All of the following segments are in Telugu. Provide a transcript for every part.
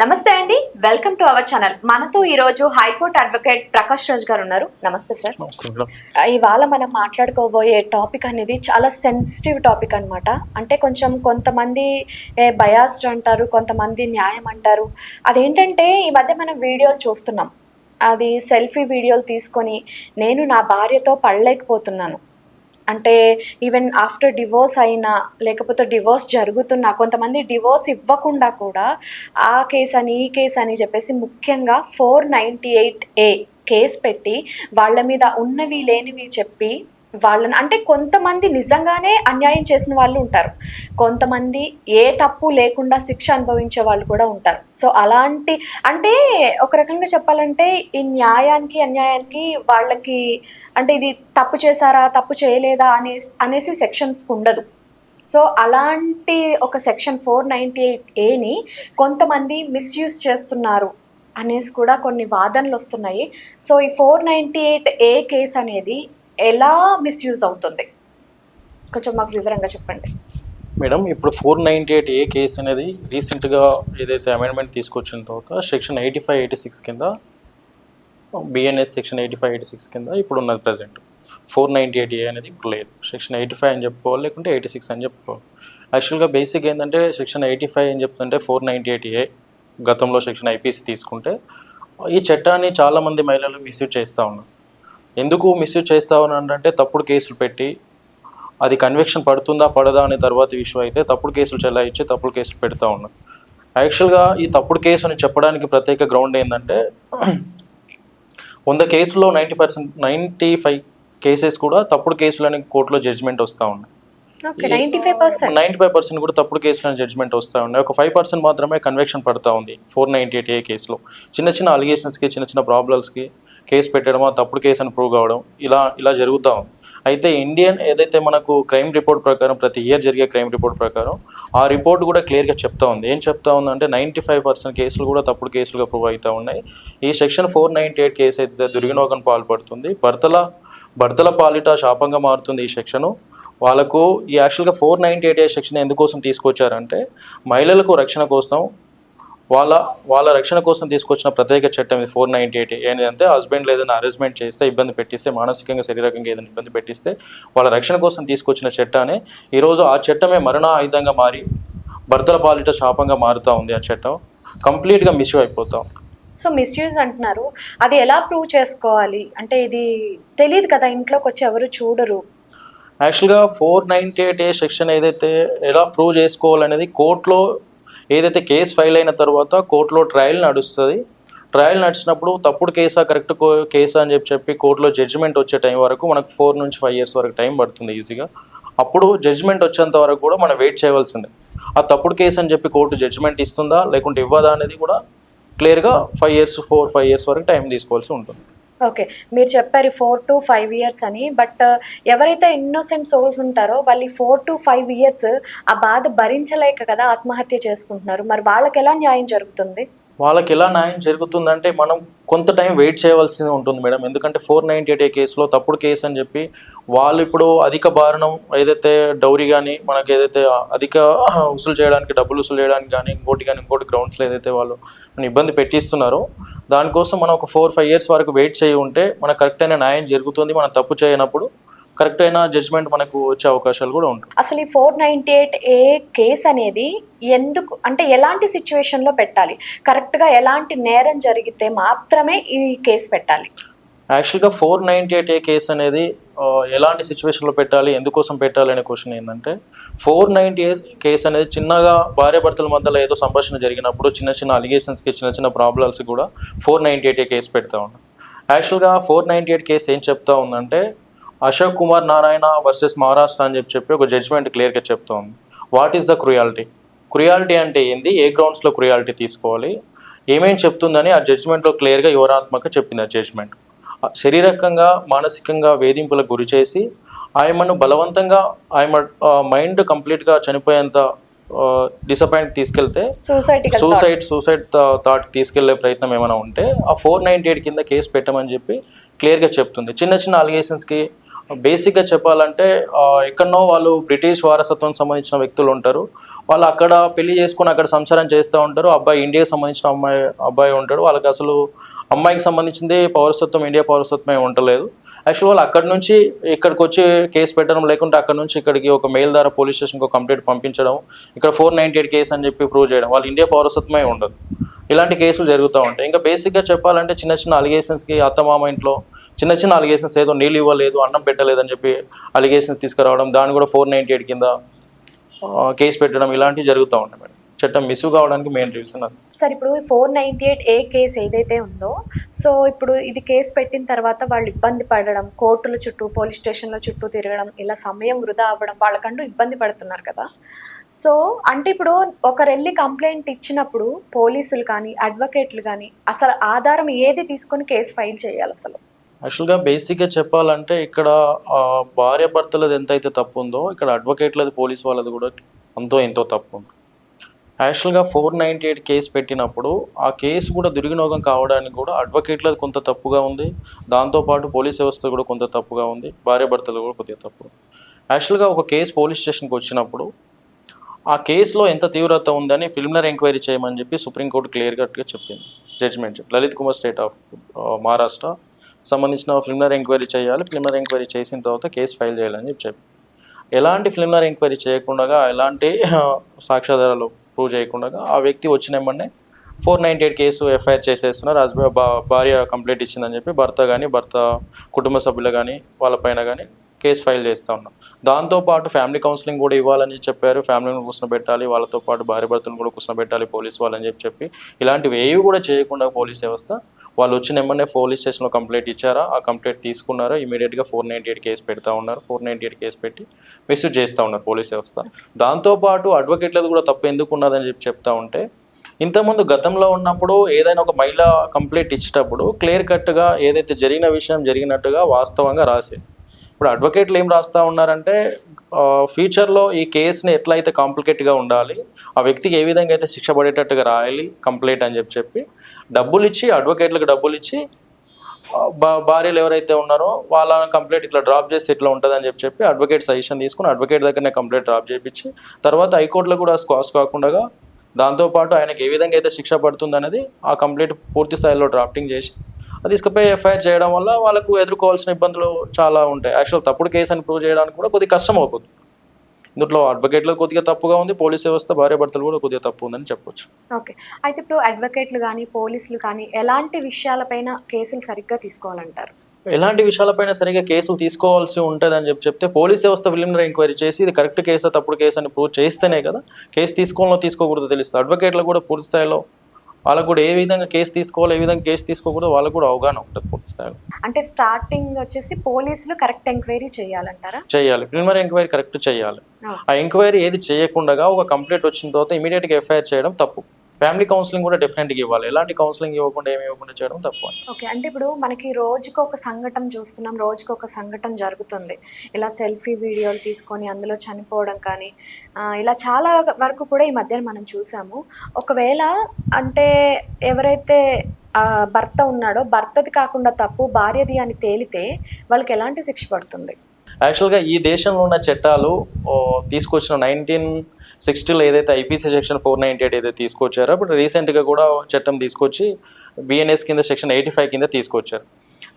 నమస్తే అండి. వెల్కమ్ టు అవర్ ఛానల్ మనతో ఈ రోజు హైకోర్టు అడ్వకేట్ ప్రకాష్ రాజ్ గారు ఉన్నారు. నమస్తే సార్. ఇవాళ మనం మాట్లాడుకోబోయే టాపిక్ అనేది చాలా సెన్సిటివ్ టాపిక్ అన్నమాట. అంటే కొంచెం కొంతమంది బయాస్డ్ అంటారు కొంతమంది న్యాయం అంటారు. అదేంటంటే ఈ మధ్య మనం వీడియోలు చూస్తున్నాం. అది సెల్ఫీ వీడియోలు తీసుకొని నేను నా భార్యతో పడలేకపోతున్నాను. అంటే ఈవెన్ ఆఫ్టర్ డివోర్స్ అయినా లేకపోతే డివోర్స్ జరుగుతున్నా కొంతమంది డివోర్స్ ఇవ్వకుండా కూడా ఆ కేసు అని ఈ కేసు అని చెప్పేసి ముఖ్యంగా four ninety eight A case పెట్టి వాళ్ళ మీద ఉన్నవి లేనివి చెప్పి వాళ్ళని అంటే కొంతమంది నిజంగానే అన్యాయం చేసిన వాళ్ళు ఉంటారు. కొంతమంది ఏ తప్పు లేకుండా శిక్ష అనుభవించే వాళ్ళు కూడా ఉంటారు. సో అలాంటి అంటే ఒక రకంగా చెప్పాలంటే ఈ న్యాయానికి అన్యాయానికి వాళ్ళకి అంటే ఇది తప్పు చేశారా తప్పు చేయలేదా అనే అనేసి సెక్షన్స్ ఉండదు. సో అలాంటి ఒక సెక్షన్ ఫోర్ నైంటీ ఎయిట్ ఏని కొంతమంది మిస్యూజ్ చేస్తున్నారు అనేసి కూడా కొన్ని వాదనలు వస్తున్నాయి. సో ఈ four ninety eight A case అనేది ఎలా మిస్యూజ్ అవుతుంది? కొంచెం మాకు వివరంగా చెప్పండి. మేడం ఇప్పుడు four ninety eight A case అనేది రీసెంట్గా ఏదైతే అమెండ్మెంట్ తీసుకొచ్చిన తర్వాత section eighty five eighty six కింద BNS section eighty five eighty six కింద ఇప్పుడు ఉన్నది present four ninety eight A అనేది ఇప్పుడు లేదు. సెక్షన్ ఎయిటీ ఫైవ్ అని చెప్పుకోవాలి లేకుంటే ఎయిటీ సిక్స్ అని చెప్పుకోవాలి. యాక్చువల్గా బేసిక్ ఏంటంటే సెక్షన్ ఎయిటీ ఫైవ్ అని చెప్తుంటే ఫోర్ నైంటీ ఎయిట్ ఏ గతంలో సెక్షన్ ఐపీసీ తీసుకుంటే ఈ చట్టాన్ని చాలామంది మహిళలు మిస్యూజ్ చేస్తూ ఉన్నారు. ఎందుకు మిస్యూజ్ చేస్తా ఉన్నారంటే తప్పుడు కేసులు పెట్టి అది కన్విక్షన్ పడుతుందా పడదా అనే తర్వాత ఇష్యూ అయితే తప్పుడు కేసులు చెల్లాయించి తప్పుడు కేసులు పెడతా ఉన్నారు యాక్చువల్గా ఈ తప్పుడు కేసు అని చెప్పడానికి ప్రత్యేక గ్రౌండ్ ఏంటంటే వంద కేసుల్లో ninety percent ninety five cases కూడా తప్పుడు కేసులని కోర్టులో జడ్జిమెంట్ వస్తూ ఉన్నాయి. నైంటీ ఫైవ్ పర్సెంట్ కూడా తప్పుడు కేసులని జడ్జిమెంట్ వస్తూ ఉన్నాయి. ఒక ఫైవ్ పర్సెంట్ మాత్రమే కన్వెక్షన్ పడుతూ ఉంది ఫోర్ నైంటీ ఎయిట్ ఏ కేసులో చిన్న చిన్న అలిగేషన్స్కి చిన్న చిన్న ప్రాబ్లమ్స్కి కేసు పెట్టడమో తప్పుడు కేసు అని ప్రూవ్ కావడం ఇలా ఇలా జరుగుతూ ఉంది. అయితే ఇండియన్ ఏదైతే మనకు క్రైమ్ రిపోర్ట్ ప్రకారం ప్రతి ఇయర్ జరిగే క్రైమ్ రిపోర్ట్ ప్రకారం ఆ రిపోర్ట్ కూడా క్లియర్గా చెప్తా ఉంది. ఏం చెప్తా ఉందంటే నైంటీ ఫైవ్ పర్సెంట్ కేసులు కూడా తప్పుడు కేసులుగా ప్రూవ్ అవుతూ ఉన్నాయి. ఈ section four ninety eight case అయితే దుర్వినియోగం పాల్పడుతుంది. భర్తల భర్తల పాలిట శాపంగా మారుతుంది ఈ సెక్షను వాళ్ళకు ఈ యాక్చువల్గా four ninety eight A section ఎందుకోసం తీసుకొచ్చారంటే మహిళలకు రక్షణ కోసం వాళ్ళ వాళ్ళ రక్షణ కోసం తీసుకొచ్చిన ప్రత్యేక చట్టం ఇది ఫోర్ నైంటీ ఎయిట్. ఏంటంటే హస్బెండ్ ఏదైనా అరేంజ్మెంట్ చేస్తే ఇబ్బంది పెట్టిస్తే మానసికంగా శారీరకంగా ఏదైనా ఇబ్బంది పెట్టిస్తే వాళ్ళ రక్షణ కోసం తీసుకొచ్చిన చట్టాన్ని ఈరోజు ఆ చట్టమే మరణ ఆయుధంగా మారి భర్తల పాలిట శాపంగా మారుతూ ఉంది ఆ చట్టం. కంప్లీట్గా మిస్ అయిపోతాం. సో మిస్యూజ్ అంటున్నారు. అది ఎలా ప్రూవ్ చేసుకోవాలి? అంటే ఇది తెలియదు కదా ఇంట్లోకి వచ్చి ఎవరు చూడరు. యాక్చువల్గా four ninety eight A section ఏదైతే ఎలా ప్రూవ్ చేసుకోవాలనేది కోర్టులో ఏదైతే కేసు ఫైల్ అయిన తర్వాత కోర్టులో ట్రయల్ నడుస్తుంది ట్రయల్ నడిచినప్పుడు తప్పుడు కేసా కరెక్ట్ కేసా అని చెప్పి చెప్పి కోర్టులో జడ్జిమెంట్ వచ్చే టైం వరకు మనకు ఫోర్ నుంచి ఫైవ్ ఇయర్స్ వరకు టైం పడుతుంది ఈజీగా. అప్పుడు జడ్జిమెంట్ వచ్చేంత వరకు కూడా మనం వెయిట్ చేయవలసిందే. ఆ తప్పుడు కేసు అని చెప్పి కోర్టు జడ్జిమెంట్ ఇస్తుందా లేకుంటే ఇవ్వదా అనేది కూడా క్లియర్గా five years four five years వరకు టైం తీసుకోవాల్సి ఉంటుంది. ఓకే. మీరు చెప్పారు ఫోర్ టు ఫైవ్ ఇయర్స్ అని. బట్ uh, ఎవరైతే ఇన్నోసెంట్ సోల్స్ ఉంటారో వాళ్ళు ఫోర్ టు ఫైవ్ ఇయర్స్ ఆ బాధ భరించలేక కదా ఆత్మహత్య చేసుకుంటున్నారు. మరి వాళ్ళకి ఎలా న్యాయం జరుగుతుంది? వాళ్ళకి ఎలా న్యాయం జరుగుతుందంటే మనం కొంత టైం వెయిట్ చేయవలసి ఉంటుంది మేడం. ఎందుకంటే ఫోర్ నైంటీ ఎయిట్ ఏ కేసులో తప్పుడు కేసు అని చెప్పి వాళ్ళు ఇప్పుడు అధిక భారణం ఏదైతే డౌరీ కానీ మనకి ఏదైతే అధిక వసూలు చేయడానికి డబ్బులు వసూలు చేయడానికి కానీ ఇంకోటి కానీ ఇంకోటి గ్రౌండ్స్లో ఏదైతే వాళ్ళు మన ఇబ్బంది పెట్టిస్తున్నారో దానికోసం మనం ఒక ఫోర్ ఫైవ్ ఇయర్స్ వరకు వెయిట్ చేయి ఉంటే మనకు కరెక్ట్ అయిన న్యాయం జరుగుతుంది. మనం తప్పు చేయనప్పుడు కరెక్ట్ అయిన జడ్జ్మెంట్ మనకు వచ్చే అవకాశాలు కూడా ఉంటాయి. అసలు ఈ four ninety eight A case అనేది ఎందుకు అంటే ఎలాంటి సిచ్యువేషన్లో పెట్టాలి? కరెక్ట్గా ఎలాంటి నేరం జరిగితే మాత్రమే ఈ కేసు పెట్టాలి? యాక్చువల్గా four ninety eight A case అనేది ఎలాంటి సిచ్యువేషన్లో పెట్టాలి ఎందుకోసం పెట్టాలి అనే క్వశ్చన్ ఏంటంటే ఫోర్ నైంటీ ఎయిట్ కేసు అనేది చిన్నగా భార్యాభర్తల మధ్యలో ఏదో సంభాషణ జరిగినప్పుడు చిన్న చిన్న అలిగేషన్స్కి చిన్న చిన్న ప్రాబ్లమ్స్ కూడా four ninety eight A case పెడతా ఉన్నాం యాక్చువల్గా ఫోర్ నైంటీ ఎయిట్ కేసు ఏం చెప్తా ఉందంటే అశోక్ కుమార్ నారాయణ వర్సెస్ మహారాష్ట్ర అని చెప్పి చెప్పి ఒక జడ్జ్మెంట్ క్లియర్గా చెప్తా ఉంది what is the cruelty cruelty అంటే ఏంది? ఏ గ్రౌండ్స్లో క్రుయాలిటీ తీసుకోవాలి? ఏమేం చెప్తుందని ఆ జడ్జ్మెంట్లో క్లియర్గా యువరాత్మక చెప్పింది ఆ జడ్జ్మెంట్ శారీరకంగా మానసికంగా వేధింపులకు గురి చేసి ఆయమను బలవంతంగా ఆయమ మైండ్ కంప్లీట్గా చనిపోయేంత డిసప్పాయింట్ తీసుకెళ్తే సూసైడ్ సూసైడ్ సూసైడ్ థాట్ తీసుకెళ్ళే ప్రయత్నం ఏమైనా ఉంటే ఆ ఫోర్ నైంటీ ఎయిట్ కింద కేసు పెట్టమని చెప్పి క్లియర్గా చెప్తుంది. చిన్న చిన్న అలిగేషన్స్కి బేసిక్గా చెప్పాలంటే ఎక్కడనో వాళ్ళు బ్రిటిష్ వారసత్వం సంబంధించిన వ్యక్తులు ఉంటారు. వాళ్ళు అక్కడ పెళ్ళి చేసుకుని అక్కడ సంసారం చేస్తూ ఉంటారు. అబ్బాయి ఇండియాకి సంబంధించిన అమ్మాయి అబ్బాయి ఉంటాడు. వాళ్ళకి అసలు అమ్మాయికి సంబంధించింది పౌరసత్వం ఇండియా పౌరసత్వమే ఉండలేదు. యాక్చువల్ వాళ్ళు అక్కడ నుంచి ఇక్కడికి వచ్చి కేసు పెట్టడం లేకుంటే అక్కడ నుంచి ఇక్కడికి ఒక మెయిల్ ద్వారా పోలీస్ స్టేషన్కి ఒక కంప్లైంట్ పంపించడం ఇక్కడ ఫోర్ నైంటీ ఎయిట్ కేసు అని చెప్పి ప్రూవ్ చేయడం వాళ్ళు ఇండియా పౌరసత్వమే ఉండదు. ఇలాంటి కేసులు జరుగుతూ ఉంటాయి. ఇంకా బేసిక్గా చెప్పాలంటే చిన్న చిన్న అలిగేషన్స్కి అత్తమామ ఇంట్లో చిన్న చిన్న అలిగేషన్స్ ఏదో నీళ్ళు ఇవ్వలేదు అన్నం పెట్టలేదని చెప్పి అలిగేషన్స్ తీసుకురావడం దాన్ని కూడా ఫోర్ నైంటీ ఎయిట్ కింద కేసు పెట్టడం ఇలాంటివి జరుగుతూ ఉంటాయి. చట్టం మిస్ కావడానికి మెయిన్ రీజన్ అది. సార్ ఇప్పుడు four ninety eight A case ఏదైతే ఉందో సో ఇప్పుడు ఇది కేసు పెట్టిన తర్వాత వాళ్ళు ఇబ్బంది పడడం కోర్టుల చుట్టూ పోలీస్ స్టేషన్ల చుట్టూ తిరగడం ఇలా సమయం వృధా అవ్వడం వాళ్ళకంటూ ఇబ్బంది పడుతున్నారు కదా. సో అంటే ఇప్పుడు ఒకరు వెళ్ళి కంప్లైంట్ ఇచ్చినప్పుడు పోలీసులు కానీ అడ్వకేట్లు కానీ అసలు ఆధారం ఏది తీసుకొని కేసు ఫైల్ చేయాలి అసలు? యాక్చువల్గా బేసిక్గా చెప్పాలంటే ఇక్కడ భార్య భర్తలది ఎంతైతే తప్పు ఉందో ఇక్కడ అడ్వకేట్లది పోలీస్ వాళ్ళది కూడా అంతో ఎంతో తప్పు ఉంది యాక్చువల్గా ఫోర్ నైంటీ ఎయిట్ కేసు పెట్టినప్పుడు ఆ కేసు కూడా దుర్వినియోగం కావడానికి కూడా అడ్వకేట్లది కొంత తప్పుగా ఉంది. దాంతోపాటు పోలీస్ వ్యవస్థ కూడా కొంత తప్పుగా ఉంది. భార్యాభర్తలు కూడా కొద్దిగా తప్పు. యాక్చువల్గా ఒక కేసు పోలీస్ స్టేషన్కి వచ్చినప్పుడు ఆ కేసులో ఎంత తీవ్రత ఉందని ప్రిలిమినరీ ఎంక్వైరీ చేయమని చెప్పి సుప్రీంకోర్టు క్లియర్ కట్గా చెప్పింది. జడ్జిమెంట్ చెప్పి. లలిత్ కుమార్ స్టేట్ ఆఫ్ మహారాష్ట్ర సంబంధించిన ప్రిలిమినరీ ఎంక్వైరీ చేయాలి. ప్రిలిమినరీ ఎంక్వైరీ చేసిన తర్వాత కేసు ఫైల్ చేయాలని చెప్పి చెప్పి. ఎలాంటి ప్రిలిమినరీ ఎంక్వైరీ చేయకుండా ఎలాంటి సాక్ష్యాధారాలు ప్రూవ్ చేయకుండా ఆ వ్యక్తి వచ్చిన వెంబడే four ninety eight case FIR చేసేస్తున్నారు. హస్బెండ్ భార్య కంప్లైంట్ ఇచ్చిందని చెప్పి భర్త కానీ భర్త కుటుంబ సభ్యులు కానీ వాళ్ళపైన కానీ కేసు ఫైల్ చేస్తూ ఉన్నాం దాంతోపాటు ఫ్యామిలీ కౌన్సిలింగ్ కూడా ఇవ్వాలని చెప్పారు. ఫ్యామిలీని కూర్చోబెట్టాలి వాళ్ళతో పాటు భార్య భర్తలను కూడా కూర్చోబెట్టాలి పోలీస్ వాళ్ళని చెప్పి చెప్పి. ఇలాంటివి ఏవి కూడా చేయకుండా పోలీస్ వ్యవస్థ వాళ్ళు వచ్చిన వెంబడే పోలీస్ స్టేషన్లో కంప్లైంట్ ఇచ్చారా? ఆ కంప్లైంట్ తీసుకున్నారా? ఇమీడియట్గా ఫోర్ నైంటీ ఎయిట్ కేసు పెడతా ఉన్నారు. ఫోర్ నైంటీ ఎయిట్ కేసు పెట్టి మిస్యూజ్ చేస్తూ ఉన్నారు పోలీస్ వ్యవస్థ. దాంతోపాటు అడ్వకేట్లది కూడా తప్పు ఎందుకు ఉన్నదని చెప్పి చెప్తా ఉంటే ఇంతకుముందు గతంలో ఉన్నప్పుడు ఏదైనా ఒక మహిళ కంప్లైంట్ ఇచ్చేటప్పుడు క్లియర్ కట్గా ఏదైతే జరిగిన విషయం జరిగినట్టుగా వాస్తవంగా రాసేది ఇప్పుడు అడ్వకేట్లు ఏం రాస్తూ ఉన్నారంటే ఫ్యూచర్లో ఈ కేసుని ఎట్లా అయితే కాంప్లికేట్గా ఉండాలి ఆ వ్యక్తికి ఏ విధంగా అయితే శిక్ష పడేటట్టుగా రాయాలి కంప్లైంట్ అని చెప్పి చెప్పి డబ్బులు ఇచ్చి అడ్వకేట్లకు డబ్బులు ఇచ్చి భార్యలు ఎవరైతే ఉన్నారో వాళ్ళ కంప్లైంట్ ఇట్లా డ్రాప్ చేస్తే ఇట్లా ఉంటుందని చెప్పి చెప్పి అడ్వకేట్ సజెషన్ తీసుకుని అడ్వకేట్ దగ్గరనే కంప్లైంట్ డ్రాప్ చేయించి తర్వాత హైకోర్టులో కూడా స్కాస్ కాకుండా దాంతోపాటు ఆయనకి ఏ విధంగా అయితే శిక్ష పడుతుంది అనేది ఆ కంప్లైంట్ పూర్తి స్థాయిలో డ్రాఫ్టింగ్ చేసి అది తీసుకుపోయి ఎఫ్ఐఆర్ చేయడం వల్ల వాళ్ళకు ఎదుర్కోవాల్సిన ఇబ్బందులు చాలా ఉంటాయి. యాక్చువల్ తప్పుడు కేసు అని ప్రూవ్ చేయడానికి కూడా కొద్దిగా కష్టం అవుతుంది. ఇందులో అడ్వకేట్లో కొద్దిగా తప్పుగా ఉంది పోలీస్ వ్యవస్థ భార్య భర్తలు కూడా కొద్దిగా తప్పు ఉందని చెప్పొచ్చు. ఓకే. అయితే ఇప్పుడు అడ్వకేట్లు కానీ పోలీసులు కానీ ఎలాంటి విషయాలపైన కేసులు సరిగ్గా తీసుకోవాలంటారు? ఎలాంటి విషయాలపైన సరిగా కేసులు తీసుకోవాల్సి ఉంటుంది అని చెప్పి చెప్తే పోలీస్ వ్యవస్థ ప్రిలిమినరీ ఎంక్వైరీ చేసి ఇది కరెక్ట్ కేసా తప్పుడు కేసు అని ప్రూవ్ చేస్తేనే కదా కేసు తీసుకోవాలో తీసుకోకూడదు తెలుస్తుంది. అడ్వకేట్లు కూడా పూర్తి స్థాయిలో వాళ్ళకు కూడా ఏ విధంగా కేసు తీసుకోవాలో ఏ విధంగా కేసు తీసుకోకూడదు వాళ్ళకు కూడా అవగాహన ఉంటుంది పూర్తి స్థాయిలో. అంటే స్టార్టింగ్ వచ్చేసి పోలీసులు కరెక్ట్ ఎంక్వైరీ చేయాలంటారా? చేయాలి. ప్రిలిమినరీ ఎంక్వైరీ కరెక్ట్ చేయాలి. ఆ. ఆ ఎంక్వైరీ ఏది చేయకుండా ఒక కంప్లైంట్ వచ్చిన తర్వాత ఇమీడియట్గా ఎఫ్ఐఆర్ చేయడం తప్పు. ఫ్యామిలీ కౌన్సిలింగ్ కూడా డెఫినెట్గా ఇవ్వాలి. ఎలాంటి కౌన్సిలింగ్ ఇవ్వకుండా ఏమి ఇవ్వకుండా చేయడం తప్పు ఓకే అంటే ఇప్పుడు మనకి రోజుకు ఒక సంఘటన చూస్తున్నాం రోజుకు ఒక సంఘటన జరుగుతుంది. ఇలా సెల్ఫీ వీడియోలు తీసుకొని అందులో చనిపోవడం కానీ ఇలా చాలా వరకు కూడా ఈ మధ్యన మనం చూసాము. ఒకవేళ అంటే ఎవరైతే భర్త ఉన్నాడో భర్తది కాకుండా తప్పు భార్యది అని తేలితే వాళ్ళకి ఎలాంటి శిక్ష పడుతుంది? యాక్చువల్గా ఈ దేశంలో ఉన్న చట్టాలు తీసుకొచ్చిన నైన్టీన్ సిక్స్టీలో ఏదైతే IPC section four ninety eight ఏదైతే తీసుకొచ్చారో ఇప్పుడు రీసెంట్గా కూడా చట్టం తీసుకొచ్చి బిఎన్ఎస్ కింద సెక్షన్ ఎయిటీ ఫైవ్ కింద తీసుకొచ్చారు.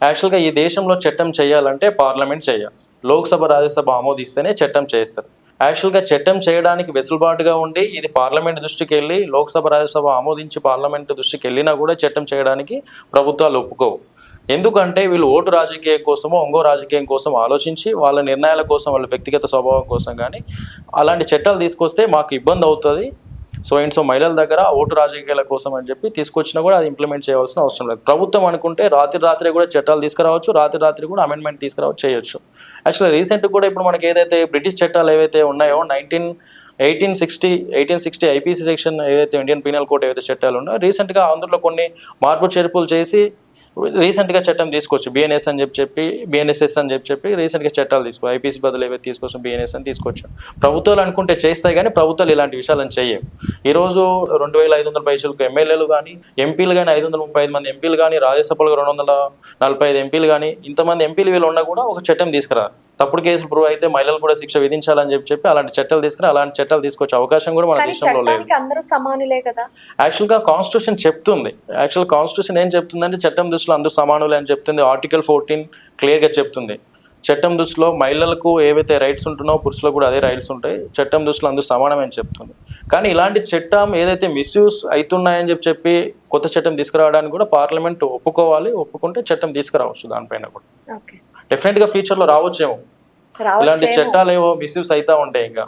యాక్చువల్గా ఈ దేశంలో చట్టం చేయాలంటే పార్లమెంట్ చేయాలి. లోక్సభ రాజ్యసభ ఆమోదిస్తేనే చట్టం చేస్తారు. యాక్చువల్గా చట్టం చేయడానికి వెసులుబాటుగా ఉండి ఇది పార్లమెంట్ దృష్టికి వెళ్ళి లోక్సభ రాజ్యసభ ఆమోదించి పార్లమెంట్ దృష్టికి వెళ్ళినా కూడా చట్టం చేయడానికి ప్రభుత్వాలు ఒప్పుకోవు. ఎందుకంటే వీళ్ళు ఓటు రాజకీయం కోసమో ఇంకో రాజకీయం కోసం ఆలోచించి వాళ్ళ నిర్ణయాల కోసం వాళ్ళ వ్యక్తిగత స్వభావం కోసం కానీ అలాంటి చట్టాలు తీసుకొస్తే మాకు ఇబ్బంది అవుతుంది. సో అండ్ సో మహిళల దగ్గర ఓటు రాజకీయాల కోసం అని చెప్పి తీసుకొచ్చినా కూడా అది ఇంప్లిమెంట్ చేయవలసిన అవసరం లేదు. ప్రభుత్వం అనుకుంటే రాత్రి రాత్రి కూడా చట్టాలు తీసుకురావచ్చు రాత్రి రాత్రి కూడా అమెండ్మెంట్ తీసుకురావచ్చు చేయొచ్చు. యాక్చువల్లీ రీసెంట్ కూడా ఇప్పుడు మనకి ఏదైతే బ్రిటిష్ చట్టాలు ఏవైతే ఉన్నాయో nineteen eighteen sixty eighteen sixty IPC section ఏవైతే ఇండియన్ పీనల్ కోడ్ ఏవైతే చట్టాలు ఉన్నాయో రీసెంట్గా అందులో కొన్ని మార్పు చేర్పులు చేసి రీసెంట్గా చట్టం తీసుకోవచ్చు. బిఎన్ఎస్ అని చెప్పి చెప్పి బిఎన్ఎస్ఎస్ అని చెప్పి చెప్పి రీసెంట్గా చట్టాలు తీసుకో ఐపీసీ బదులు ఏవైతే తీసుకొచ్చాం బిఎన్ఎస్ అని తీసుకొచ్చాం ప్రభుత్వాలు అనుకుంటే చేస్తాయి కానీ ప్రభుత్వాలు ఇలాంటి విషయాలను చేయవు. ఈరోజు రెండు వేల ఐదు వందల పైసలకు ఎమ్మెల్యేలు కానీ ఎంపీలు కానీ ఐదు వందల ముప్పై ఐదు మంది ఎంపీలు కానీ రాజ్యసభలో రెండు వందల నలభై ఐదు ఎంపీలు కానీ ఇంతమంది ఎంపీలు వీళ్ళు ఉన్నా కూడా ఒక చట్టం తీసుకురారు. తప్పుడు కేసులు ప్రూవ్ అయితే మహిళలు కూడా శిక్ష విధించాలని చెప్పి చెప్పి అలాంటి చట్టాలు తీసుకుని అలాంటి చట్టాలు తీసుకొచ్చే అవకాశం కూడా మన దేశంలో లేదు. అందరూ సమానులే కదా? యాక్చువల్గా కాన్స్టిట్యూషన్ చెప్తుంది. యాక్చువల్ కాన్స్టిట్యూషన్ ఏం చెప్తుందంటే చట్టం దృష్టిలో అందరూ సమానులే అని చెప్తుంది. ఆర్టికల్ ఫోర్టీన్ క్లియర్గా చెప్తుంది. చట్టం దృష్టిలో మహిళలకు ఏవైతే రైట్స్ ఉంటున్నాయో పురుషులకు కూడా అదే రైట్స్ ఉంటాయి. చట్టం దృష్టిలో అందరూ సమానమని చెప్తుంది. కానీ ఇలాంటి చట్టం ఏదైతే మిస్యూస్ అవుతున్నాయని చెప్పి చెప్పి కొత్త చట్టం తీసుకురావడానికి కూడా పార్లమెంట్ ఒప్పుకోవాలి. ఒప్పుకుంటే చట్టం తీసుకురావచ్చు దానిపైన కూడా. ఓకే డెఫినెట్గా ఫ్యూచర్లో రావచ్చేమో. ఇలాంటి చట్టాలు ఏవో మిస్యూస్ అవుతా ఉంటాయి ఇంకా.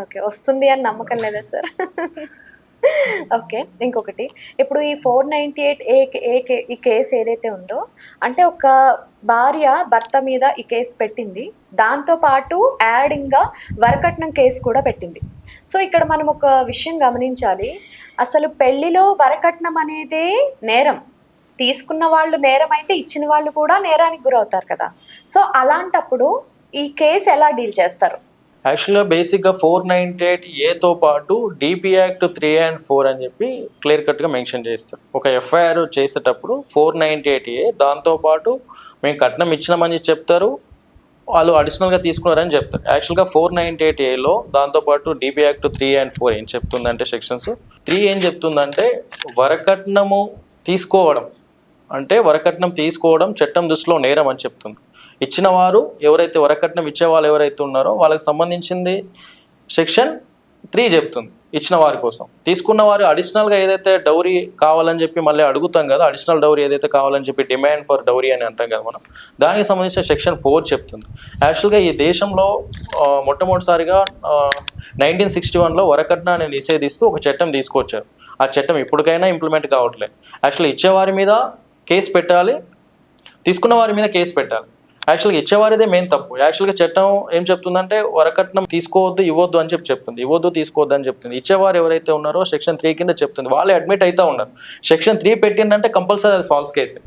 ఓకే వస్తుంది అని నమ్మకం లేదా సార్? ఓకే ఇంకొకటి. ఇప్పుడు ఈ four ninety eight A A కే- ఈ కేసు ఏదైతే ఉందో అంటే ఒక భార్య భర్త మీద ఈ కేసు పెట్టింది. దాంతో పాటు యాడింగ్గా వరకట్నం కేసు కూడా పెట్టింది. సో ఇక్కడ మనం ఒక విషయం గమనించాలి. అసలు పెళ్ళిలో వరకట్నం అనేది నేరం. తీసుకున్న వాళ్ళు నేరం అయితే ఇచ్చిన వాళ్ళు కూడా నేరానికి గురవుతారు కదా. సో అలాంటప్పుడు ఈ కేసు ఎలా డీల్ చేస్తారు? యాక్చువల్గా బేసిక్గా ఫోర్ నైంటీ ఎయిట్ ఏతో పాటు DP act three and four అని చెప్పి క్లియర్ కట్గా మెన్షన్ చేస్తారు. ఒక ఎఫ్ఐఆర్ చేసేటప్పుడు ఫోర్ నైంటీ ఎయిట్ ఏ దాంతోపాటు మేము కట్నం ఇచ్చినామని చెప్తారు. వాళ్ళు అడిషనల్గా తీసుకున్నారని చెప్తారు. యాక్చువల్గా ఫోర్ నైంటీ ఎయిట్ ఏలో దాంతోపాటు DP act three and four ఏం చెప్తుందంటే సెక్షన్స్? త్రీ ఏం చెప్తుందంటే వరకట్నము తీసుకోవడం. అంటే వరకట్నం తీసుకోవడం చట్టం దృష్టిలో నేరం అని చెప్తుంది. ఇచ్చిన వారు ఎవరైతే వరకట్నం ఇచ్చే వాళ్ళు ఎవరైతే ఉన్నారో వాళ్ళకి సంబంధించింది సెక్షన్ త్రీ చెప్తుంది ఇచ్చిన వారి కోసం. తీసుకున్న వారు అడిషనల్గా ఏదైతే డౌరీ కావాలని చెప్పి మళ్ళీ అడుగుతాం కదా అడిషనల్ డౌరీ ఏదైతే కావాలని చెప్పి డిమాండ్ ఫర్ డౌరీ అని అంటాం కదా మనం దానికి సంబంధించిన సెక్షన్ ఫోర్ చెప్తుంది. యాక్చువల్గా ఈ దేశంలో మొట్టమొదటిసారిగా నైన్టీన్ సిక్స్టీ వన్లో వరకట్నాన్ని నిషేధిస్తూ ఒక చట్టం తీసుకొచ్చారు. ఆ చట్టం ఇప్పటికైనా ఇంప్లిమెంట్ కావట్లేదు. యాక్చువల్లీ ఇచ్చేవారి మీద కేసు పెట్టాలి. తీసుకున్న వారి మీద కేసు పెట్టాలి. యాక్చువల్గా ఇచ్చేవారిదే మెయిన్ తప్పు. యాక్చువల్గా చట్టం ఏం చెప్తుందంటే వరకట్నం తీసుకోవద్దు ఇవ్వద్దు అని చెప్పి చెప్తుంది. ఇవ్వద్దు తీసుకోవద్దు అని చెప్తుంది. ఇచ్చేవారు ఎవరైతే ఉన్నారో సెక్షన్ త్రీ కింద చెప్తుంది. వాళ్ళే అడ్మిట్ అవుతా ఉన్నారు. సెక్షన్ త్రీ పెట్టిందంటే కంపల్సరీ అది ఫాల్స్ కేసే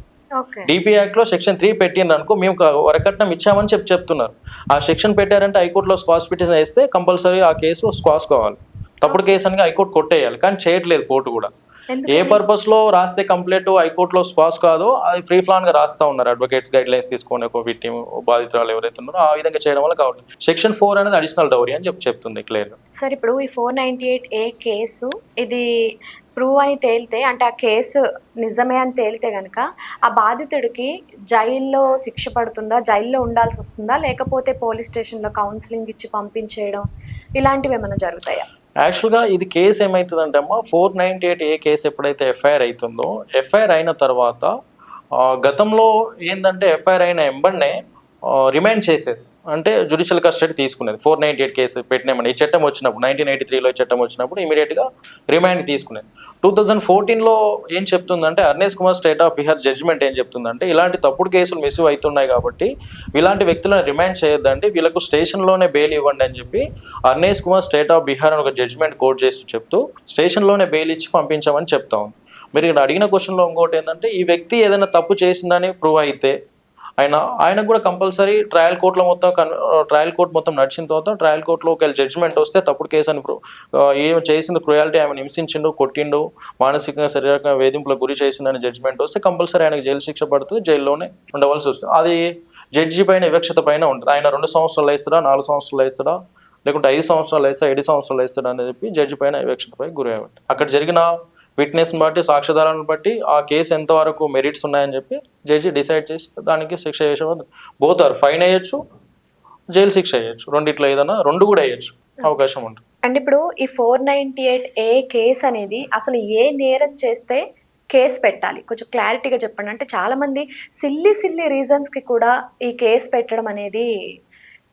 డిపి యాక్ట్లో సెక్షన్ త్రీ పెట్టిండ్రు అనుకో మేము వరకట్నం ఇచ్చామని చెప్పి చెప్తున్నారు. ఆ సెక్షన్ పెట్టారంటే హైకోర్టులో స్క్వాస్ పిటిషన్ వేస్తే కంపల్సరీ ఆ కేసు స్క్వాస్ కావాలి. తప్పుడు కేసు అని హైకోర్టు కొట్టేయాలి. కానీ చేయట్లేదు కోర్టు కూడా. ఏ పర్పస్లో రాస్తే కంప్లైంట్ హైకోర్టులో స్పాస్ కాదో అది ఫ్రీ ఫ్లాన్గా రాస్తా ఉన్నారు అడ్వకేట్స్ గైడ్ లైన్స్ తీసుకొని ఒక విక్టిమ్ బాధితురాలు ఎవరైతే ఉన్నారో ఆ విధంగా చేయడం వల్ల కావట్లేదు. సెక్షన్ ఫోర్ అనేది అడిషనల్ డౌరీ అని చెప్పి చెప్తుంది క్లియర్ సార్ ఇప్పుడు ఈ four ninety eight A case ఇది ప్రూవ్ అని తేలితే అంటే ఆ కేసు నిజమే అని తేలితే కనుక ఆ బాధితుడికి జైల్లో శిక్ష పడుతుందా జైల్లో ఉండాల్సి వస్తుందా లేకపోతే పోలీస్ స్టేషన్లో కౌన్సిలింగ్ ఇచ్చి పంపించేయడం ఇలాంటివి ఏమైనా జరుగుతాయా? యాక్చువల్గా ఇది కేసు ఏమవుతుందంటే అమ్మా four ninety eight A case ఎప్పుడైతే ఎఫ్ఐఆర్ అవుతుందో ఎఫ్ఐఆర్ అయిన తర్వాత గతంలో ఏంటంటే ఎఫ్ఐఆర్ అయిన ఎంబడినే రిమైండ్ చేసేది. అంటే జుడిషియల్ కస్టడీ తీసుకునేది ఫోర్ నైంటీ ఎయిట్ కేసు పెట్టినామని. ఈ చట్టం వచ్చినప్పుడు నైన్టీన్ ఎయిటీ త్రీలో చట్టం వచ్చినప్పుడు ఇమీడియట్గా రిమైండ్ తీసుకునేది టూ థౌజండ్ ఫోర్టీన్లో ఏం చెప్తుందంటే Arnesh Kumar state of Bihar judgment ఏం చెప్తుందంటే ఇలాంటి తప్పుడు కేసులు మిస్యూ అవుతున్నాయి కాబట్టి ఇలాంటి వ్యక్తులను రిమాండ్ చేయొద్దండి వీళ్ళకు స్టేషన్లోనే బెయిల్ ఇవ్వండి అని చెప్పి అర్నేష్ కుమార్ స్టేట్ ఆఫ్ బీహార్ అని ఒక జడ్జ్మెంట్ కోర్ట్ చేస్తూ చెప్తూ స్టేషన్లోనే బెయిల్ ఇచ్చి పంపించామని చెప్తా ఉంది. మీరు ఇక్కడ అడిగిన క్వశ్చన్లో ఇంకోటి ఏంటంటే ఈ వ్యక్తి ఏదైనా తప్పు చేసిందని ప్రూవ్ అయితే ఆయన ఆయనకు కూడా కంపల్సరీ ట్రయల్ కోర్టులో మొత్తం కన్ ట్రయల్ కోర్టు మొత్తం నడిచిన తర్వాత ట్రయల్ కోర్టులో ఒకవేళ జడ్జిమెంట్ వస్తే తప్పుడు కేసు అని ప్రూ- ఏం చేసింది క్రుయాలిటీ ఆమె హింసించిండు కొట్టిండు మానసికంగా శారీరక వేధింపులకు గురి చేసిందని జడ్జిమెంట్ వస్తే కంపల్సరీ ఆయనకు జైలు శిక్ష పడుతుంది జైల్లోనే ఉండవలసి వస్తుంది. అది జడ్జి పైన వివక్షత పైన ఉంటుంది. ఆయన రెండు సంవత్సరాలు వేస్తాడా నాలుగు సంవత్సరాలు వేస్తాడా లేకుంటే ఐదు సంవత్సరాలు వేస్తా ఏడు సంవత్సరాలు వేస్తాడా అని చెప్పి జడ్జి పైన వివక్షతపై గురి అవ్వండి అక్కడ జరిగిన విట్నెస్ని బట్టి సాక్ష్యాధారాలను బట్టి ఆ కేసు ఎంతవరకు మెరిట్స్ ఉన్నాయని చెప్పి జడ్జి డిసైడ్ చేసి దానికి శిక్ష చేసే పోతారు ఫైన్ వేయచ్చు జైలు శిక్ష వేయచ్చు రెండిట్లో ఏదైనా రెండు కూడా వేయచ్చు అవకాశం ఉంటుంది. అండ్ ఇప్పుడు ఈ four ninety eight A case అనేది అసలు ఏ నేరం చేస్తే కేసు పెట్టాలి? కొంచెం క్లారిటీగా చెప్పండి. అంటే చాలామంది సిల్లి సిల్లి రీజన్స్కి కూడా ఈ కేసు పెట్టడం అనేది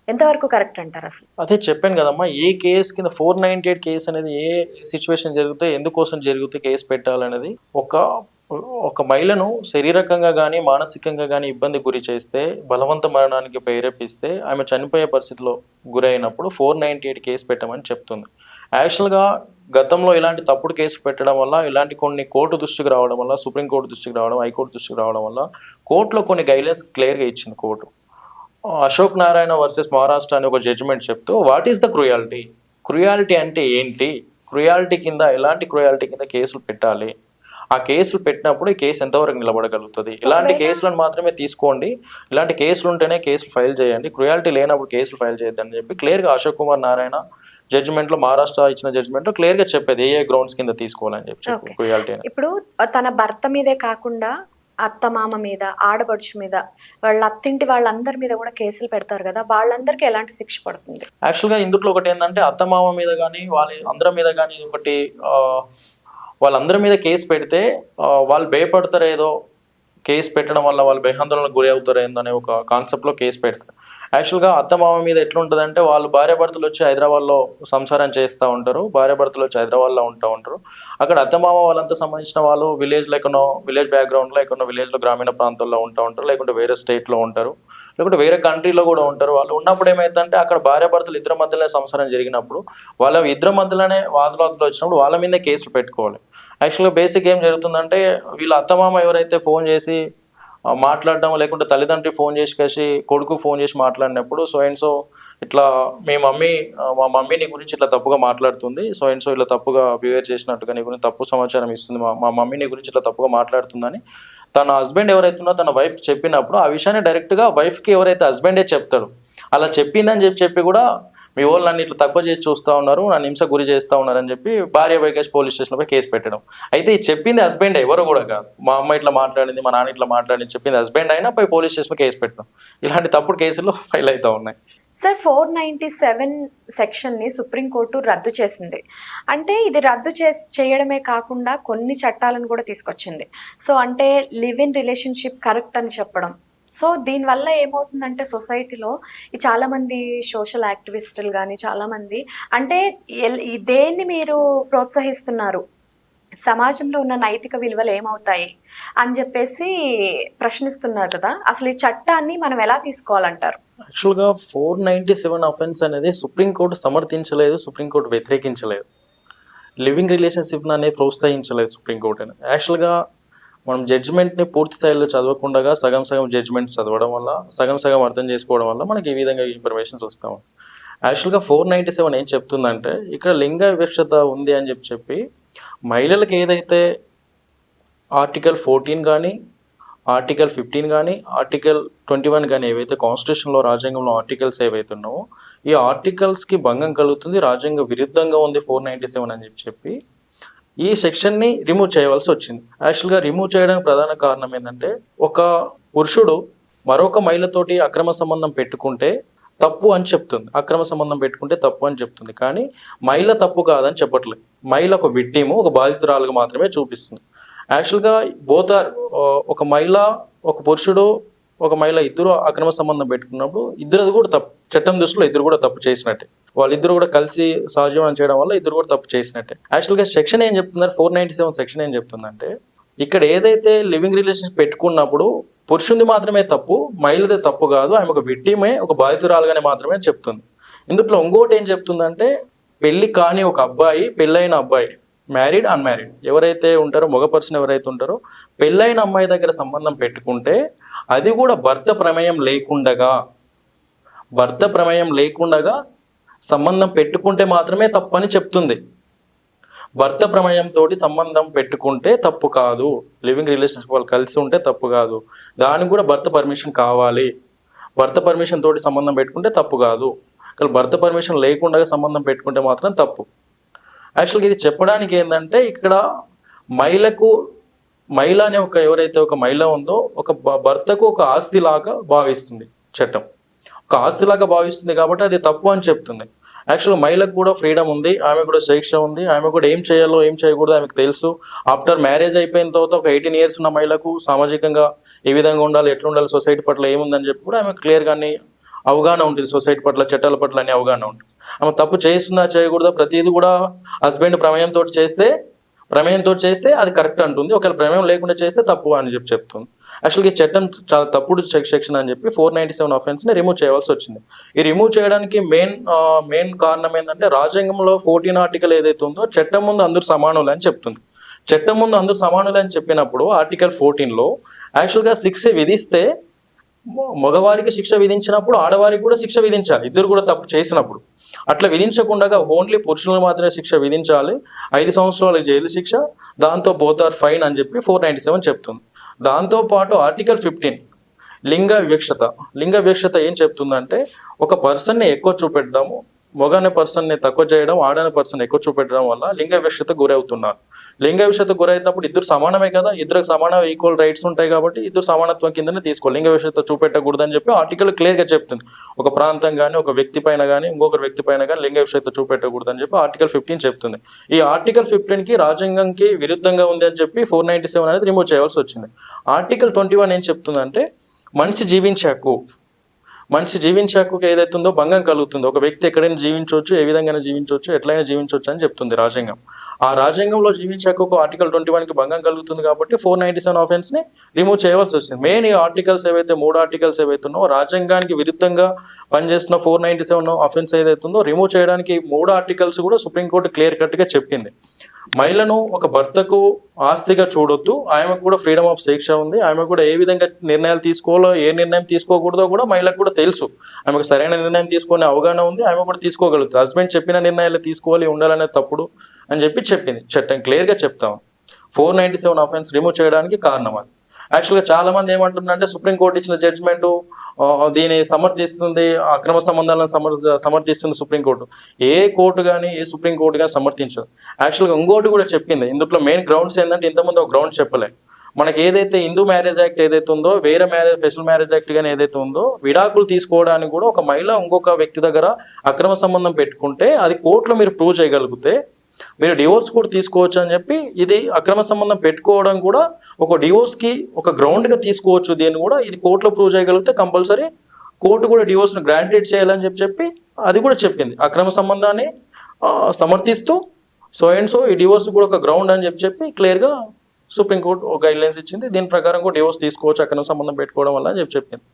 ఎంతవరకు కరెక్ట్ అంటారు అసలు? అదే చెప్పాను కదమ్మా ఏ కేసు కింద ఫోర్ నైన్టీ ఎయిట్ కేసు అనేది ఏ సిచ్యువేషన్ జరిగితే ఎందుకోసం జరిగితే కేసు పెట్టాలనేది ఒక ఒక మహిళను శారీరకంగా కానీ మానసికంగా కానీ ఇబ్బంది గురి చేస్తే బలవంత మరణానికి ప్రేరేపిస్తే ఆమె చనిపోయే పరిస్థితిలో గురైనప్పుడు ఫోర్ నైంటీ ఎయిట్ కేసు పెట్టమని చెప్తుంది. యాక్చువల్గా గతంలో ఇలాంటి తప్పుడు కేసు పెట్టడం వల్ల ఇలాంటి కొన్ని కోర్టు దృష్టికి రావడం వల్ల సుప్రీంకోర్టు దృష్టికి రావడం హైకోర్టు దృష్టికి రావడం వల్ల కోర్టులో కొన్ని గైడ్లైన్స్ క్లియర్గా ఇచ్చింది కోర్టు. అశోక్ నారాయణ వర్సెస్ మహారాష్ట్ర అని ఒక జడ్జిమెంట్ చెప్తూ what is the cruelty cruelty అంటే ఏంటి? క్రుయాలిటీ కింద ఎలాంటి క్రుయాలిటీ కింద కేసులు పెట్టాలి? ఆ కేసులు పెట్టినప్పుడు ఈ కేసు ఎంతవరకు నిలబడగలుగుతుంది? ఇలాంటి కేసులను మాత్రమే తీసుకోండి. ఇలాంటి కేసులు ఉంటేనే కేసులు ఫైల్ చేయండి. క్రుయాలిటీ లేనప్పుడు కేసులు ఫైల్ చేయొద్దని చెప్పి క్లియర్గా అశోక్ కుమార్ నారాయణ జడ్జిమెంట్లో మహారాష్ట్ర ఇచ్చిన జడ్జిమెంట్లో క్లియర్గా చెప్పేది ఏ ఏ గ్రౌండ్స్ కింద తీసుకోవాలని చెప్పి. క్రుయాలిటీ అని. ఇప్పుడు తన భర్త మీదే కాకుండా అత్త మామ మీద ఆడపడుచు మీద వాళ్ళ అత్తింటి వాళ్ళందరి మీద కూడా కేసులు పెడతారు కదా వాళ్ళందరికీ ఎలాంటి శిక్ష పడుతుంది? యాక్చువల్గా ఇందులో ఒకటి ఏంటంటే అత్తమామ మీద కానీ వాళ్ళ అందరి మీద కానీ ఒకటి వాళ్ళందరి మీద కేసు పెడితే వాళ్ళు భయపడతారు ఏదో కేసు పెట్టడం వల్ల వాళ్ళు భయాందోళనకు గురి అవుతారు ఏందనే అనే ఒక కాన్సెప్ట్లో కేసు పెడతారు. యాక్చువల్గా అత్తమామ మీద ఎట్లుంటుందంటే వాళ్ళు భార్యాభర్తలు వచ్చి హైదరాబాద్లో సంసారం చేస్తూ ఉంటారు. భార్యాభర్తలు వచ్చి హైదరాబాద్లో ఉంటూ ఉంటారు. అక్కడ అత్తమామ వాళ్ళంతా సంబంధించిన వాళ్ళు విలేజ్ లేకనో విలేజ్ బ్యాక్గ్రౌండ్లో ఎక్కడో విలేజ్లో గ్రామీణ ప్రాంతాల్లో ఉంటూ ఉంటారు. లేకుంటే వేరే స్టేట్లో ఉంటారు. లేకుంటే వేరే కంట్రీలో కూడా ఉంటారు. వాళ్ళు ఉన్నప్పుడు ఏమైందంటే అక్కడ భార్యాభర్తలు ఇద్దరి మధ్యలోనే సంసారం జరిగినప్పుడు వాళ్ళ ఇద్దరి మధ్యలోనే వాదులాదులు వచ్చినప్పుడు వాళ్ళ మీదే కేసులు పెట్టుకోవాలి. యాక్చువల్గా బేసిక్ ఏం జరుగుతుందంటే వీళ్ళ అత్తమామ ఎవరైతే ఫోన్ చేసి మాట్లాడడం లేకుంటే తల్లిదండ్రి ఫోన్ చేసి కలిసి కొడుకు ఫోన్ చేసి మాట్లాడినప్పుడు సో అండ్ సో ఇట్లా మీ మమ్మీ మా మమ్మీ నీ గురించి ఇట్లా తప్పుగా మాట్లాడుతుంది. సో అండ్ సో ఇట్లా తప్పుగా బిహేవ్ చేసినట్టుగా నీ గురించి తప్పు సమాచారం ఇస్తుంది. మా మా మమ్మీ నీ గురించి ఇట్లా తప్పుగా మాట్లాడుతుందని తన హస్బెండ్ ఎవరైతే ఉన్నో తన వైఫ్ చెప్పినప్పుడు ఆ విషయాన్ని డైరెక్ట్గా వైఫ్కి ఎవరైతే హస్బెండే చెప్తాడు అలా చెప్పిందని చెప్పి చెప్పి కూడా మీ వాళ్ళు నన్ను ఇట్లా తక్కువ చేసి చూస్తూ ఉన్నారు నన్ను హింస గురి చేస్తూ ఉన్నారని చెప్పి భార్య వైకేష్ పోలీస్ స్టేషన్పై కేసు పెట్టడం. అయితే ఈ చెప్పింది హస్బెండ్ ఎవరు కూడా కాదు. మా అమ్మ ఇట్లా మాట్లాడింది మా నాన్న ఇట్లా మాట్లాడింది చెప్పింది హస్బెండ్ అయినా పోయి పోలీస్ స్టేషన్లో కేసు పెట్టడం. ఇలాంటి తప్పుడు కేసులు ఫైల్ అవుతూ ఉన్నాయి. సార్ ఫోర్ నైంటీ సెవెన్ సెక్షన్ని సుప్రీంకోర్టు రద్దు చేసింది. అంటే ఇది రద్దు చేస్ చేయడమే కాకుండా కొన్ని చట్టాలను కూడా తీసుకొచ్చింది. సో అంటే లివ్ ఇన్ రిలేషన్షిప్ కరెక్ట్ అని చెప్పడం. సో దీనివల్ల ఏమవుతుందంటే సొసైటీలో చాలామంది సోషల్ యాక్టివిస్టులు కానీ చాలామంది అంటే ఎల్- దేన్ని మీరు ప్రోత్సహిస్తున్నారు? సమాజంలో ఉన్న నైతిక విలువలు ఏమవుతాయి? అని చెప్పేసి ప్రశ్నిస్తున్నారు కదా. అసలు ఈ చట్టాన్ని మనం ఎలా తీసుకోవాలంటారు? యాక్చువల్గా ఫోర్ నైంటీ సెవెన్ అఫెన్స్ అనేది సుప్రీంకోర్టు సమర్థించలేదు సుప్రీంకోర్టు వ్యతిరేకించలేదు. లివింగ్ రిలేషన్షిప్ అనేది ప్రోత్సహించలేదు సుప్రీంకోర్టు. అని యాక్చువల్గా మనం జడ్జ్మెంట్ని పూర్తి స్థాయిలో చదవకుండా సగం సగం జడ్జ్మెంట్ చదవడం వల్ల సగం సగం అర్థం చేసుకోవడం వల్ల మనకి ఈ విధంగా ఇన్ఫర్మేషన్స్ వస్తాం యాక్చువల్గా ఫోర్ నైంటీ సెవెన్ ఏం చెప్తుందంటే ఇక్కడ లింగ వివక్షత ఉంది అని చెప్పి చెప్పి మహిళలకు ఏదైతే ఆర్టికల్ ఫోర్టీన్ కానీ ఆర్టికల్ ఫిఫ్టీన్ కానీ ఆర్టికల్ ట్వంటీ వన్ కానీ ఏవైతే కాన్స్టిట్యూషన్లో రాజ్యాంగంలో ఆర్టికల్స్ ఏవైతే ఉన్నావో ఈ ఆర్టికల్స్కి భంగం కలుగుతుంది రాజ్యాంగ విరుద్ధంగా ఉంది ఫోర్ నైంటీ సెవెన్ అని చెప్పి చెప్పి ఈ సెక్షన్ని రిమూవ్ చేయవలసి వచ్చింది. యాక్చువల్గా రిమూవ్ చేయడానికి ప్రధాన కారణం ఏంటంటే ఒక పురుషుడు మరొక మహిళతోటి అక్రమ సంబంధం పెట్టుకుంటే తప్పు అని చెప్తుంది. అక్రమ సంబంధం పెట్టుకుంటే తప్పు అని చెప్తుంది. కానీ మహిళ తప్పు కాదని చెప్పట్లేదు. మహిళ ఒక విట్టిము ఒక బాధితురాలుగా మాత్రమే చూపిస్తుంది. యాక్చువల్గా బోత్ ఆర్ ఒక మహిళ ఒక పురుషుడు ఒక మహిళ ఇద్దరు అక్రమ సంబంధం పెట్టుకున్నప్పుడు ఇద్దరు కూడా తప్పు చట్టం దృష్టిలో ఇద్దరు కూడా తప్పు చేసినట్టే. వాళ్ళిద్దరు కూడా కలిసి సహజీవనం చేయడం వల్ల ఇద్దరు కూడా తప్పు చేసినట్టే. యాక్చువల్గా సెక్షన్ ఏం చెప్తున్నారు? ఫోర్ నైంటీ సెవెన్ సెక్షన్ ఏం చెప్తుందంటే ఇక్కడ ఏదైతే లివింగ్ రిలేషన్స్ పెట్టుకున్నప్పుడు పురుషుంది మాత్రమే తప్పు మహిళదే తప్పు కాదు ఆమె ఒక విట్టిమే ఒక బాధితురాలుగానే మాత్రమే చెప్తుంది. ఇందులో ఇంకోటి ఏం చెప్తుందంటే పెళ్ళి కాని ఒక అబ్బాయి పెళ్ళైన అబ్బాయి మ్యారీడ్ అన్మ్యారీడ్ ఎవరైతే ఉంటారో మగ పర్సన్ ఎవరైతే ఉంటారో పెళ్ళైన అమ్మాయి దగ్గర సంబంధం పెట్టుకుంటే అది కూడా భర్త ప్రమేయం లేకుండగా భర్త ప్రమేయం లేకుండగా సంబంధం పెట్టుకుంటే మాత్రమే తప్పని చెప్తుంది. భర్త ప్రమేయంతో సంబంధం పెట్టుకుంటే తప్పు కాదు. లివింగ్ రిలేషన్షిప్ వాళ్ళు కలిసి ఉంటే తప్పు కాదు. దానికి కూడా భర్త పర్మిషన్ కావాలి. భర్త పర్మిషన్ తోటి సంబంధం పెట్టుకుంటే తప్పు కాదు. కానీ భర్త పర్మిషన్ లేకుండా సంబంధం పెట్టుకుంటే మాత్రం తప్పు. యాక్చువల్గా ఇది చెప్పడానికి ఏంటంటే ఇక్కడ మహిళకు మహిళ అనే ఒక ఎవరైతే ఒక మహిళ ఉందో ఒక భర్తకు ఒక ఆస్తి లాగా భావిస్తుంది చట్టం. ఆస్తిలాగా భావిస్తుంది కాబట్టి అది తప్పు అని చెప్తుంది. యాక్చువల్గా మహిళకు కూడా ఫ్రీడమ్ ఉంది ఆమె కూడా శిక్ష ఉంది ఆమె కూడా ఏం చేయాలో ఏం చేయకూడదు ఆమెకు తెలుసు. ఆఫ్టర్ మ్యారేజ్ అయిపోయిన తర్వాత ఒక ఎయిటీన్ ఇయర్స్ ఉన్న మహిళకు సామాజికంగా ఏ విధంగా ఉండాలి ఎట్లా ఉండాలి సొసైటీ పట్ల ఏముందని చెప్పి కూడా ఆమె క్లియర్గా అవగాహన ఉంటుంది. సొసైటీ పట్ల చట్టాల పట్ల అన్ని అవగాహన ఉంటుంది. ఆమె తప్పు చేస్తుందా చేయకూడదా ప్రతిదీ కూడా హస్బెండ్ ప్రమేయంతో చేస్తే ప్రమేయంతో చేస్తే అది కరెక్ట్ అంటుంది. ఒకవేళ ప్రమేయం లేకుండా చేస్తే తప్పు అని చెప్పి చెప్తుంది. యాక్చువల్గా చట్టం చాలా తప్పుడు సెక్షన్ అని చెప్పి ఫోర్ నైంటీ సెవెన్ అఫెన్స్ని రిమూవ్ చేయవలసి వచ్చింది. ఈ రిమూవ్ చేయడానికి మెయిన్ మెయిన్ కారణం ఏంటంటే రాజ్యాంగంలో ఫోర్టీన్ ఆర్టికల్ ఏదైతే ఉందో చట్టం ముందు అందరూ సమానులు అని చెప్తుంది. చట్టం ముందు అందరూ సమానులు అని చెప్పినప్పుడు ఆర్టికల్ ఫోర్టీన్లో యాక్చువల్గా శిక్ష విధిస్తే మగవారికి శిక్ష విధించినప్పుడు ఆడవారికి కూడా శిక్ష విధించాలి. ఇద్దరు కూడా తప్పు చేసినప్పుడు. అట్లా విధించకుండా ఓన్లీ పురుషులకు మాత్రమే శిక్ష విధించాలి. ఐదు సంవత్సరాల జైలు శిక్ష దాంతో బోత్ ఆర్ ఫైన్ అని చెప్పి ఫోర్ నైంటీ సెవెన్ చెప్తుంది. దాంతో పాటు ఆర్టికల్ ఫిఫ్టీన్ లింగ వివక్షత. లింగ వివక్షత ఏం చెప్తుందంటే ఒక పర్సన్ని ఎక్కువ చూపెట్టడము మొగనే పర్సన్ని తక్కువ చేయడం ఆడని పర్సన్ ఎక్కువ చూపెట్టడం వల్ల లింగ విషయత గురవుతున్నారు. లింగ విషయత గురైనప్పుడు ఇద్దరు సమానమే కదా? ఇద్దరికి సమాన ఈక్వల్ రైట్స్ ఉంటాయి కాబట్టి ఇద్దరు సమానత్వం కిందనే తీసుకో లింగ విషయత చూపెట్టకూడదని చెప్పి ఆర్టికల్ క్లియర్గా చెప్తుంది. ఒక ప్రాంతం కానీ ఒక వ్యక్తి పైన కానీ ఇంకొక వ్యక్తి పైన కానీ లింగ విషయత చూపెట్టకూడదని చెప్పి ఆర్టికల్ ఫిఫ్టీన్ చెప్తుంది. ఈ ఆర్టికల్ ఫిఫ్టీన్కి రాజ్యాంగంకి విరుద్ధంగా ఉంది అని చెప్పి ఫోర్ నైంటీ సెవెన్ అనేది రిమూవ్ చేయాల్సి వచ్చింది. ఆర్టికల్ ట్వంటీ వన్ ఏం చెప్తుందంటే మనిషి జీవించే హక్కు మనిషి జీవించాక ఏదైతుందో ఏదైతే ఉందో భంగం కలుగుతుందో. ఒక వ్యక్తి ఎక్కడైనా జీవించవచ్చు ఏ విధంగా జీవించవచ్చు ఎట్లయినా జీవించవచ్చు అని చెప్తుంది రాజ్యాంగం. ఆ రాజ్యాంగంలో జీవించాక ఒక ఆర్టికల్ ట్వంటీ వన్కి భంగం కలుగుతుంది కాబట్టి ఫోర్ నైంటీ సెవెన్ ఆఫెన్స్ని రిమూవ్ చేయవలసి వచ్చింది. మెయిన్ ఈ ఆర్టికల్స్ ఏవైతే మూడు ఆర్టికల్స్ ఏవైతున్నో రాజ్యాంగానికి విరుద్ధంగా పనిచేస్తున్న ఫోర్ నైంటీ సెవెన్ ఆఫెన్స్ ఏదైతుందో రిమూవ్ చేయడానికి మూడు ఆర్టికల్స్ కూడా సుప్రీంకోర్టు క్లియర్ కట్గా చెప్పింది. మహిళను ఒక భర్తకు ఆస్తిగా చూడొద్దు. ఆమెకు కూడా ఫ్రీడమ్ ఆఫ్ శిక్ష ఉంది. ఆమె కూడా ఏ విధంగా నిర్ణయాలు తీసుకోవాలో ఏ నిర్ణయం తీసుకోకూడదో కూడా మహిళకు కూడా తెలుసు. ఆమెకు సరైన నిర్ణయం తీసుకునే అవగాహన ఉంది. ఆమె కూడా తీసుకోగలుగుతుంది. హస్బెండ్ చెప్పిన నిర్ణయాలు తీసుకోవాలి ఉండాలనే తప్పుడు అని చెప్పి చెప్పింది. చట్టం క్లియర్గా చెప్తాం. Four ninety seven offence remove చేయడానికి కారణం అది. యాక్చువల్గా చాలామంది ఏమంటున్నారంటే సుప్రీంకోర్టు ఇచ్చిన జడ్జిమెంట్ దీన్ని సమర్థిస్తుంది అక్రమ సంబంధాలను సమర్ సమర్థిస్తుంది సుప్రీంకోర్టు ఏ కోర్టు కానీ ఏ సుప్రీంకోర్టు కానీ సమర్థించదు. యాక్చువల్గా ఇంకోటి కూడా చెప్పింది. ఇందులో మెయిన్ గ్రౌండ్స్ ఏంటంటే ఇంతకుముందు ఒక గ్రౌండ్ చెప్పలే. మనకి ఏదైతే హిందూ మ్యారేజ్ యాక్ట్ ఏదైతే ఉందో వేరే మ్యారేజ్ స్పెషల్ మ్యారేజ్ యాక్ట్ కానీ ఏదైతే ఉందో విడాకులు తీసుకోవడానికి కూడా ఒక మహిళ ఇంకొక వ్యక్తి దగ్గర అక్రమ సంబంధం పెట్టుకుంటే అది కోర్టులో మీరు ప్రూవ్ చేయగలిగితే మీరు డివోర్స్ కూడా తీసుకోవచ్చు అని చెప్పి ఇది అక్రమ సంబంధం పెట్టుకోవడం కూడా ఒక డివోర్స్కి ఒక గ్రౌండ్గా తీసుకోవచ్చు. దీన్ని కూడా ఇది కోర్టులో ప్రూవ్ చేయగలిగితే కంపల్సరీ కోర్టు కూడా డివోర్స్ను గ్రాంటెడ్ చేయాలని చెప్పి చెప్పి అది కూడా చెప్పింది. అక్రమ సంబంధాన్ని సమర్థిస్తూ సో అండ్ సో ఈ డివోర్స్ కూడా ఒక గ్రౌండ్ అని చెప్పి చెప్పి క్లియర్గా సుప్రీంకోర్టు ఒక గైడ్ ఇచ్చింది. దీని ప్రకారం కూడా డివోర్స్ తీసుకోవచ్చు అక్రమ సంబంధం పెట్టుకోవడం వల్ల అని చెప్పి చెప్పింది.